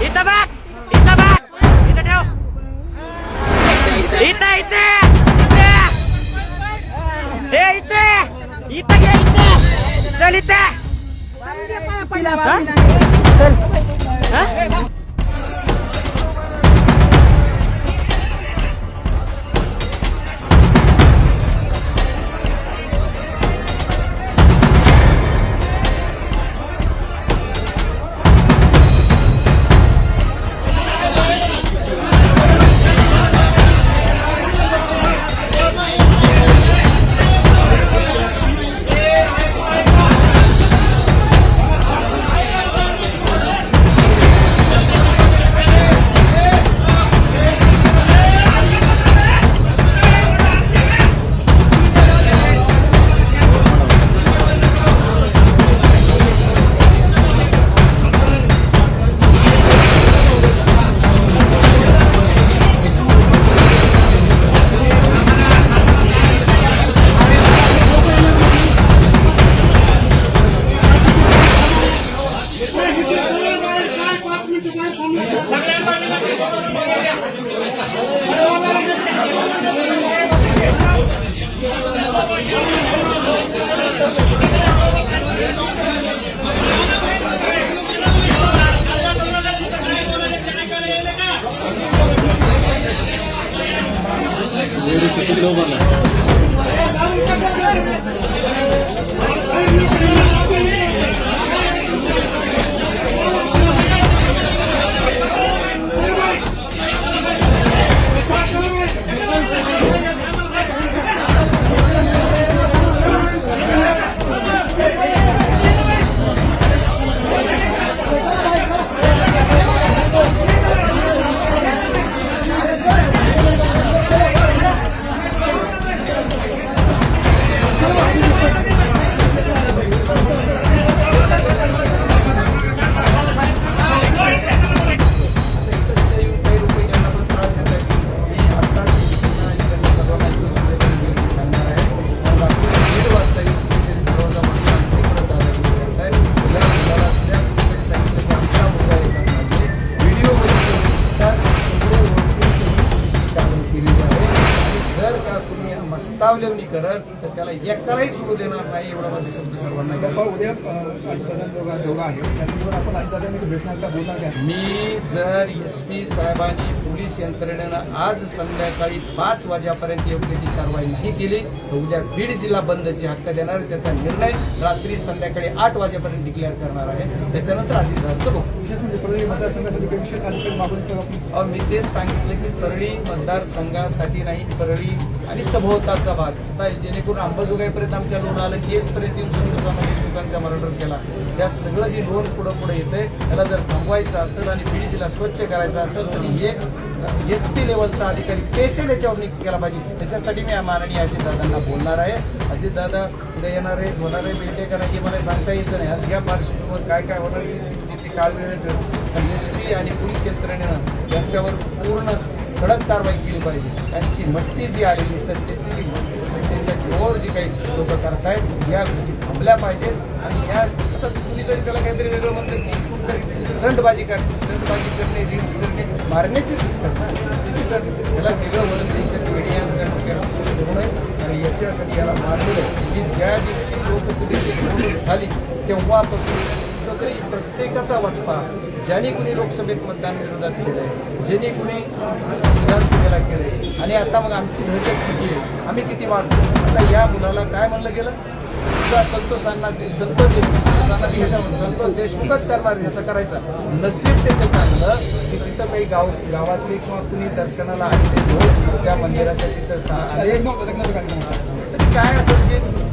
Itabak! Gracias, te estoy robando. मस्तावलेवणी करत तर त्याला एकालाही सुरू देणार नाही एवढा माझे शब्द सर्वांना उद्या मी जर एस पी साहेबांनी पोलीस यंत्रणेनं आज संध्याकाळी पाच वाजेपर्यंत योग्य ती कारवाई नाही केली तर उद्या बीड जिल्हा बंदची हक्क देणार त्याचा निर्णय रात्री संध्याकाळी आठ वाजेपर्यंत डिक्लेअर करणार आहे. त्याच्यानंतर अजितदादांचं बघू. विशेष म्हणजे मी तेच सांगितलं की परळी मतदारसंघासाठी नाही परळी आणि सभोवताचा भाग. आता जेणेकरून अंबाजोगाईपर्यंत आमच्या लोन आलं की येचपर्यंत येऊन लोकांचा मर्डर केला. या सगळं जी लोन पुढं पुढे येते त्याला जर थांबवायचं असेल आणि पीडितीला स्वच्छ करायचं असेल तरी एक एस टी लेवलचा अधिकारी पैसे याच्यावर नियुक्त केला पाहिजे. त्याच्यासाठी मी या माननीय अजितदादांना बोलणार आहे. अजितदादा उद्या येणार आहे होणार आहे भेटे कारण हे मला सांगता येत नाही. आज या पार्श्वभूमीवर काय काय होणार ते काळ मिळेल. एस टी आणि पोलीस यंत्रणेनं यांच्यावर पूर्ण कडक कारवाई केली पाहिजे. त्यांची मस्ती जी आलेली सत्तेची जी मस्ती सत्तेच्या जीवावर जी काही लोक करतायत या गोष्टी थांबल्या पाहिजेत आणि या आता तुम्ही जरी त्याला काहीतरी वेगळं म्हणलं की स्टंटबाजी करणे स्टंटबाजी करणे रील्स करणे मारण्याची सिस्टम ना त्याला वेगळं वळण द्यायचं मीडिया होऊ नये आणि याच्यासाठी याला मारलेलं की ज्या दिवशी लोकसभेची निवडणूक झाली तेव्हापासून तरी प्रत्येकाचा वाचपा ज्याने कुणी लोकसभेत मतदान विरोधात केलंय ज्याने कुणी विधानसभेला केलंय. आणि आता मग आमची दहशत किती आहे? आम्ही किती मारतो? आता या मुलाला काय म्हणलं गेलं? तुझा संतोषांना ते संतोष देशमुखांना देशामध्ये संतोष देशमुखच करणार ह्याचा करायचा. नसीब त्याचं चांगलं की तिथं काही गाव गावातले किंवा कुणी दर्शनाला आले त्या मंदिराच्या तिथं आले काय असेल जे म्हणजे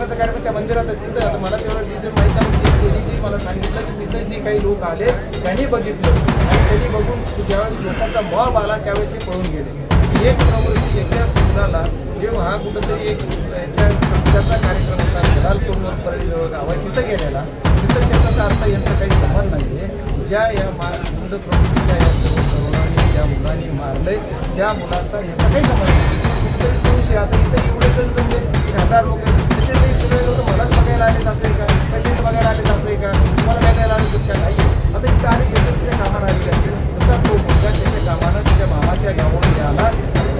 जे लग्नाचा कार्यक्रम त्या मंदिरात तिथं आता मला तेवढं डिटेल माहीत आहे ते- मला सांगितलं की तिथं जे काही लोक आले त्यांनी बघितलं. आणि त्यांनी बघून ज्यावेळेस लोकांचा मॉब आला त्यावेळेस ते पळून गेले. एक प्रवृत्ती एका मुलाला जेव्हा हा कुठंतरी एक याच्या सत्याचा कार्यक्रम होता जलाल तोंडवर परिजवळ गाव आहे तिथं गेलेला तिथं त्याचा अर्थ यांचा काही संबंध नाही आहे ज्या या मा मुलं प्रवृत्तीच्या या सर्व तरुणांनी ज्या मुलांनी मारलंय त्या मुलाचा याचा काही संबंध नाही. कुठेतरी संशय आता इथं एवढे जण जमले की हजार लोक आहेत. सगळे लोक मलाच बघायला आलेत असेल का पेशंट बघायला आलेत असेल का तुम्हाला बघायला काय नाही आता इथं आले घेतलं तिच्या कामाला आलेले असतील तसा तो मुलगा त्याच्या कामानं त्याच्या मामाच्या आला आणि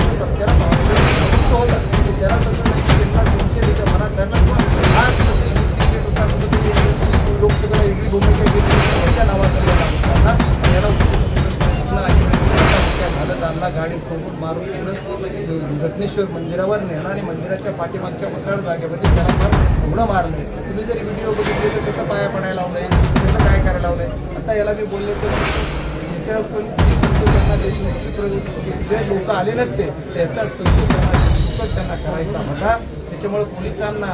त्याला तसं नाही त्यांना संशय त्याच्या मनात आज लोकसभेला वेगळी भूमिका घेतली नावाखाली याला आणि झालं त्यांना गाडी ठोकून मारून रत्नेश्वर मंदिरावर नेलं आणि मंदिराच्या पाठीमागच्या मसाळ जागेमध्ये त्याला फार मारले तुम्ही जर व्हिडिओ बघितले तर कसं पाया पडायला लावलंय कसं काय करायला लावलंय? आता याला मी बोलले तर याच्या पण जी संतोषांना देशमुखची प्रवृत्ती जे लोक आले नसते त्याचा संतोषांना त्यांना करायचा होता. त्याच्यामुळे पोलिसांना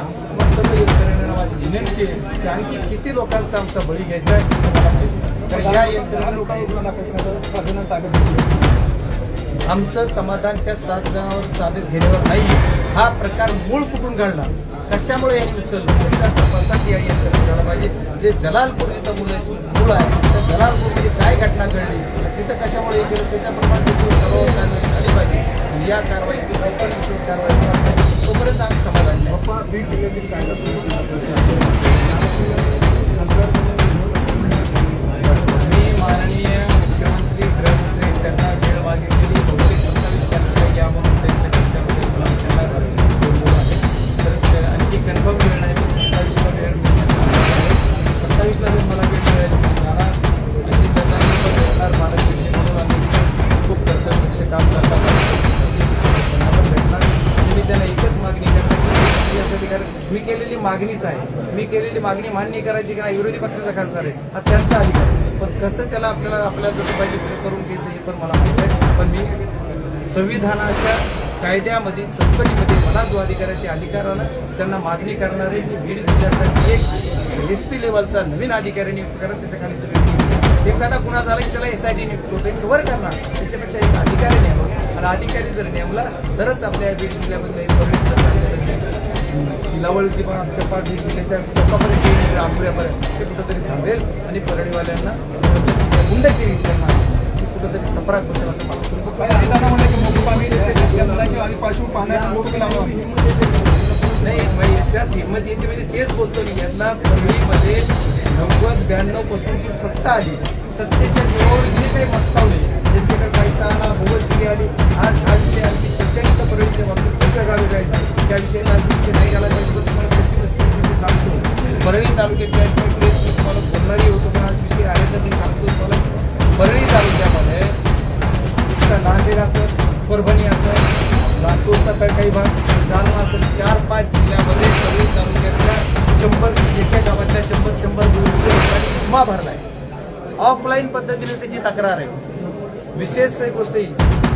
सर्व यंत्रणेला माझी विनंती आहे की आणखी किती लोकांचा आमचा बळी घ्यायचा आहे तर या यंत्रणा लोकांना साधनं आमचं समाधान त्या सात जणांवर ताब्यात घेण्यावर नाही. हा प्रकार मूळ कुठून घडला कशामुळे यांनी उचललं त्याच्या तपासात या यंत्रणा झाला पाहिजे. जे जलालपूर इथं मुलं मूळ आहे त्या जलालपूरमध्ये काय घटना घडली? तिथं कशामुळे केलं त्याच्याप्रमाणे त्याची सर्व कारवाई झाली पाहिजे? या कारवाई कारवाई कारवाई तोपर्यंत आम्ही समाधान. मी माननीय मुख्यमंत्री गृहमंत्री त्यांना वेळ मागितलेली. बहुतेक सत्तावीस तारखेला या मागणीच आहे. मी केलेली मागणी मान्य करायची की नाही विरोधी पक्षाचा खासदार आहे. हा त्यांचा अधिकार आहे. पण कसं त्याला आपल्याला आपल्याला जसं पाहिजे तसं करून घ्यायचं हे पण मला माहिती आहे. पण मी संविधानाच्या कायद्यामध्ये चौकटीमध्ये मला जो अधिकार आहे त्या अधिकारानं त्यांना मागणी करणार आहे की बीड जिल्ह्यासाठी एक एस पी लेवलचा नवीन अधिकारी नियुक्त करा त्याच्याखाली सगळे एखादा गुन्हा झाला की त्याला एस आय डी नियुक्त होतो. कव्हर करणार. त्याच्यापेक्षा एक अधिकारी नेमला आणि अधिकारी जर नेमला तरच आपल्या बीड जिल्ह्यामध्ये एक परिणाम करता येईल. लवळची पण आमच्या पाठ जिल्ह्याच्या चौकापर्यंत येईल आंबोऱ्यापर्यंत ते कुठंतरी थांबेल आणि परळीवाल्यांना गुंडगिरी त्यांना ती कुठंतरी चपराक बसेल असं मला म्हणलं की मोठं पाहण्याचं मोठं लावलं आहे. नाही मग याच्यात हिंमत येते म्हणजे तेच बोलतो मी. यांना परळीमध्ये नव्वद ब्याण्णव पासूनची सत्ता आली सत्तेच्या जोर जे काही मस्तावले ज्यांच्याकडे पैसा आला भोगतगिरी आली आज हा विषय आणखी प्रचंड परळीच्या बाबतीत वेगळा वेगळा आहे त्या आज विषय नाही घाला परळी तालुक्यातल्या मी तुम्हाला बोलणारही होतो पण आज विषय आहे तर मी सांगतो तुम्हाला परळी तालुक्यामध्ये नांदेड असं परभणी असं लातूरचा काही काही भाग जालना असेल चार पाच जिल्ह्यामध्ये परळी तालुक्यातल्या शंभर एका गावातल्या शंभर शंभर दोनशे लोकांनी भरला आहे ऑफलाईन पद्धतीने त्याची तक्रार आहे. विशेष एक गोष्ट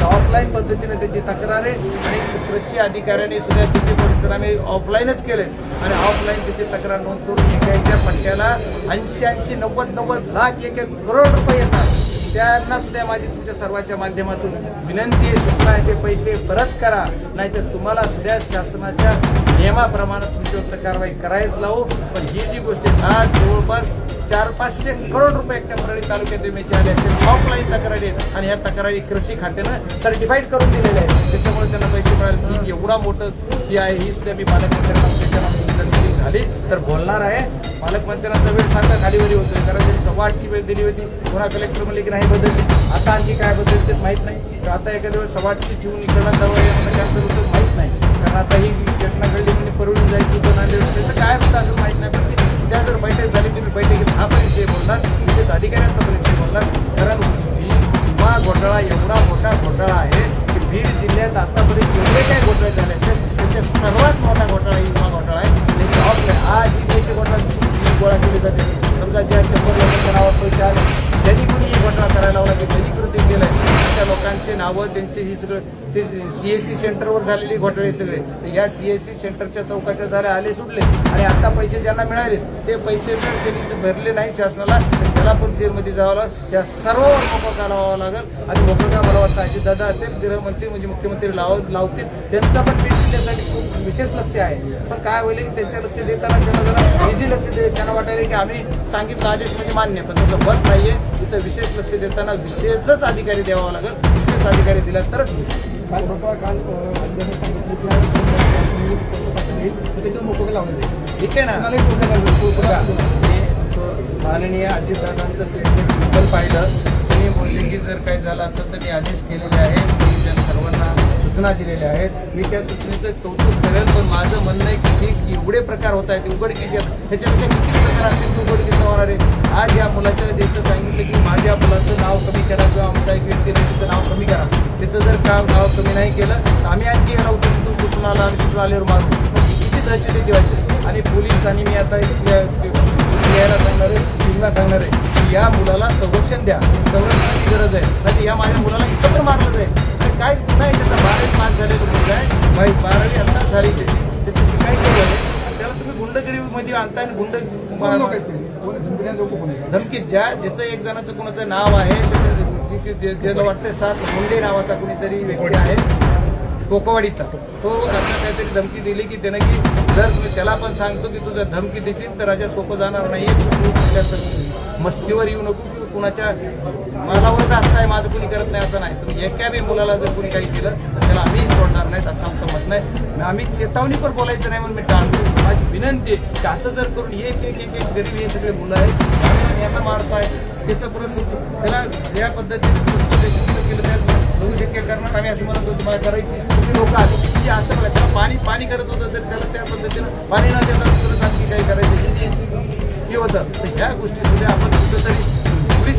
ऑफलाईन पद्धतीने त्याची तक्रार आहे आणि कृषी अधिकाऱ्याने सुद्धा त्याचे आम्ही ऑफलाईनच केले आणि ऑफलाईन त्याची तक्रार नोंद करून एका पट्ट्याला ऐंशी ऐंशी नव्वद नव्वद लाख एक एक करोड रुपये येतात. त्यांना सुद्धा माझी तुमच्या सर्वांच्या माध्यमातून विनंती आहे सूचना आहे ते पैसे परत करा. नाहीतर तुम्हाला सुद्धा शासनाच्या नियमाप्रमाणे तुमच्यावर कारवाई करायच लावू. पण ही जी गोष्ट आहे आज जवळपास चार पाचशे करोड रुपये टेंपररी तालुक्यात विम्याचे आले असतील ऑफलाईन तक्रारी आहेत. आणि ह्या तक्रारी कृषी खात्यानं सर्टिफाईड करून दिलेल्या आहेत. त्याच्यामुळे त्यांना पैसे मिळाले. ही एवढा मोठं ही आहे. ही सुद्धा मी पालकमंत्र्यांना झाली. तर बोलणार आहे. पालकमंत्र्यांचा वेळ सारखा खालीवरी होतोय. कारण त्यांनी सव्वा आठची वेळ दिली होती. पुन्हा कलेक्टर म्हणले की नाही बदलली. आता आणखी काय बदलते ते माहीत नाही. तर आता एखाद्या वेळेस सव्वा आठची ठेवून इकडला जवळ यामध्ये म्हणजे जास्त होतं माहीत नाही. कारण आता ही घटना घडली म्हणजे परळून जायची होतं. नांदेड त्याचं काय होतं असं माहीत नाही. पण त्या जर बैठक झाली तुम्ही बैठकीत हा परिचय बोलणार विशेष अधिकाऱ्यांचा परिचय बोलणार कारण ही हा घोटाळा एवढा मोठा घोटाळा आहे की बीड जिल्ह्यात आतापर्यंत जेवढे काही घोटाळे झाले असेल त्याच्या सर्वात मोठा घोटाळा ही विमा घोटाळा आहे. आणि आज ही पैसे घोटाळा गोळा केली जाते समजा ज्या शंभर लोकांच्या नावावर पैसे आले त्यांनी कोणी करायला लावला की त्यांनी कृती आहे त्या लोकांचे नावं त्यांचे ही सगळं ते सी एस सी सेंटरवर झालेली घोटाळे सगळे. तर या सी एस सी सेंटरच्या चौकाच्या झाल्या आले सुटले. आणि आता पैसे ज्यांना मिळाले ते पैसे जर त्यांनी ते भरले नाही शासनाला तर त्याला पण जेलमध्ये जावं लागेल. त्या सर्व मोबदला लावावा लागेल. आणि मोबदला मला वाटतं अशी दादा असतील गृहमंत्री म्हणजे मुख्यमंत्री लाव लावतील त्यांचा पण जिल्ह्यासाठी खूप विशेष लक्ष आहे. पण काय होईल की त्यांच्या लक्ष देताना त्यांना जरा इझी लक्ष दे त्यांना वाटायला की आम्ही सांगितलं आदेश म्हणजे मान्य पण तसं बंद नाहीये. तिथं विशेष लक्ष देताना विशेषच अधिकारी द्यावा लागेल. विशेष अधिकारी दिला तरच काल काल की मोठं लावलं ठीक आहे ना? माननीय अजितदादांचं स्टेटमेंट पाहिलं त्यांनी बोलले की जर काही झालं असेल तर मी आदेश केलेले आहेत. त्या सर्वांना सूचना दिलेल्या आहेत. मी त्या सूचनेचं कौतुक करेल पण माझं म्हणणं आहे की हे एवढे प्रकार होत आहेत उघड त्याच्यापेक्षा किती प्रकार असतील ते उघडकीस होणार आहे आज या मुलाच्या इथं सांगितलं की माझ्या मुलाचं नाव कमी करायचं आमचा एक व्यक्ती तिचं नाव कमी करा. त्याचं जर काम नाव कमी नाही केलं तर आम्ही आणखी याला उचलून तू कुठून आला आणि कुठून आल्यावर मारतो किती दहशती ठेवायची आणि पोलीस आणि मी आता यायला सांगणार आहे टीमला सांगणार आहे की या मुलाला संरक्षण द्या. संरक्षणाची गरज आहे. म्हणजे या माझ्या मुलाला इथं पण मारलं जाईल. काय आहे त्याचा बारावी पास झालेलं मुलगा आहे. बाई बारावी आत्ताच झाली. त्याची त्याची शिकायची त्याला तुम्ही गुंडगिरीमध्ये आणता आणि गुंड धमकी ज्या ज्याचं एक जणाचं कोणाचं नाव आहे त्याचं ज्याला वाटतं सात मुंडे नावाचा कोणीतरी व्यक्ती आहे. कोकवाडीचा. तो आता काहीतरी धमकी दिली की त्यानं की जर तुम्ही त्याला पण सांगतो की तू जर धमकी देशील तर राजा सोपं जाणार नाही तू स- मस्तीवर येऊ नको. कुणाच्या मालावर असताय माझं कुणी करत नाही असं नाही. तुम्ही एका बी मुलाला जर कुणी काही केलं तर त्याला आम्ही सोडणार नाहीत असं आमचं मत नाही. आणि आम्ही चेतावणी पण बोलायचं नाही म्हणून मी टाळतो. माझी विनंती आहे की असं जर करून एक एक एक एक गरीब हे सगळे मुलं आहेत यांना मारताय त्याचं परत त्याला ज्या पद्धतीने केलं त्या बघू शक्य करणार आम्ही असं म्हणत होतो तुम्हाला करायची तुम्ही लोक आले. की असं मला त्याला पाणी पाणी करत होतं तर त्याला त्या पद्धतीनं पाणी न देता दुसरं सांगते काही करायचं हिंदी हे होतं. तर ह्या गोष्टी आपण कुठेतरी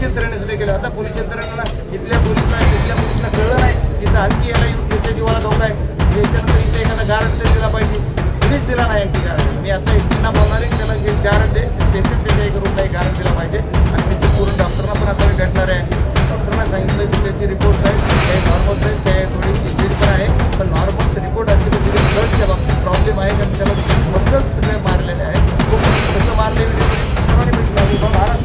पोलीस यंत्रणेने सुद्धा केलं. आता पोलीस यंत्रणेला इथल्या पोलिसला इथल्या पोलिसला कळलं नाही. इथं आणखी याला जीवाला धोका आहे. याच्यानंतर इथे एखादा गारड तरी दिला पाहिजे. कुणीच दिला नाही आणखी गारड मी आता एस टीना बोलणार आहे जे गारड दे पेशंट त्याच्या एक रूमला एक गारड दिला पाहिजे. आणि त्याचे पूर्ण डॉक्टरना पण आता भेटणार आहे. डॉक्टरना सांगितलं की त्याचे रिपोर्ट्स आहेत ते नॉर्मल्स आहेत ते थोडी इंजुरी पण आहे. पण नॉर्मल्स रिपोर्ट असले तर तिथे ब्लडच्या बाबतीत प्रॉब्लेम आहे. कारण त्याला मसल्स सगळे मारलेले आहेत. तो कसं मारले सर्वांनी बघितलं महाराष्ट्र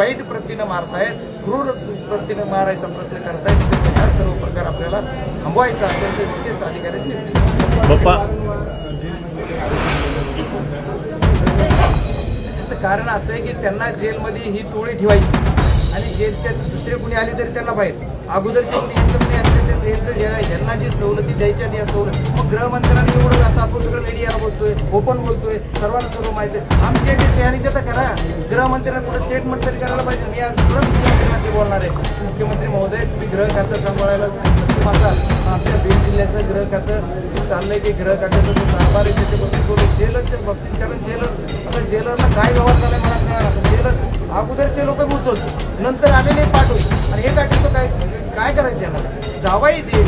वाईट प्रतीनं मारतायत क्रूर प्रतीनं मारायचा प्रयत्न करतायत ह्या सर्व प्रकार आपल्याला थांबवायचा असेल तर विशेष अधिकाऱ्याची पप्पा. त्याचं कारण असं आहे की त्यांना जेलमध्ये ही टोळी ठेवायची आणि जेलच्या दुसरे कुणी आले तरी त्यांना बाहेर. अगोदरचे कुणी यांचं कुणी असले तर यांना जी सवलती द्यायच्या त्या सवलती मग गृहमंत्र्यांनी एवढं आपण सगळं मीडियाला बोलतोय हो ओपन बोलतोय सर्वांना सर्व माहिती आहे. आमची याची तयारीच तर करा. गृहमंत्र्यांना कुठं स्टेटमेंट तरी करायला पाहिजे. मी आज तुरंत मुख्यमंत्री बोलणार आहे. मुख्यमंत्री महोदय तुम्ही गृह खातं सांभाळायला सक्षम असाल. आमच्या बीड जिल्ह्याचं गृह खातं चाललंय की गृह खात्याचं जो कारभार आहे त्याच्याबद्दल बाबतीत बोलू जेलरच्या बाबतीत कारण जेलर आता जेलरला काय व्यवहार झालाय मला कळणार जेलर अगोदरचे लोक उचलतो नंतर आलेले पाठवतो आणि हे पाठवतो काय? काय करायचं याला? जावाही दे.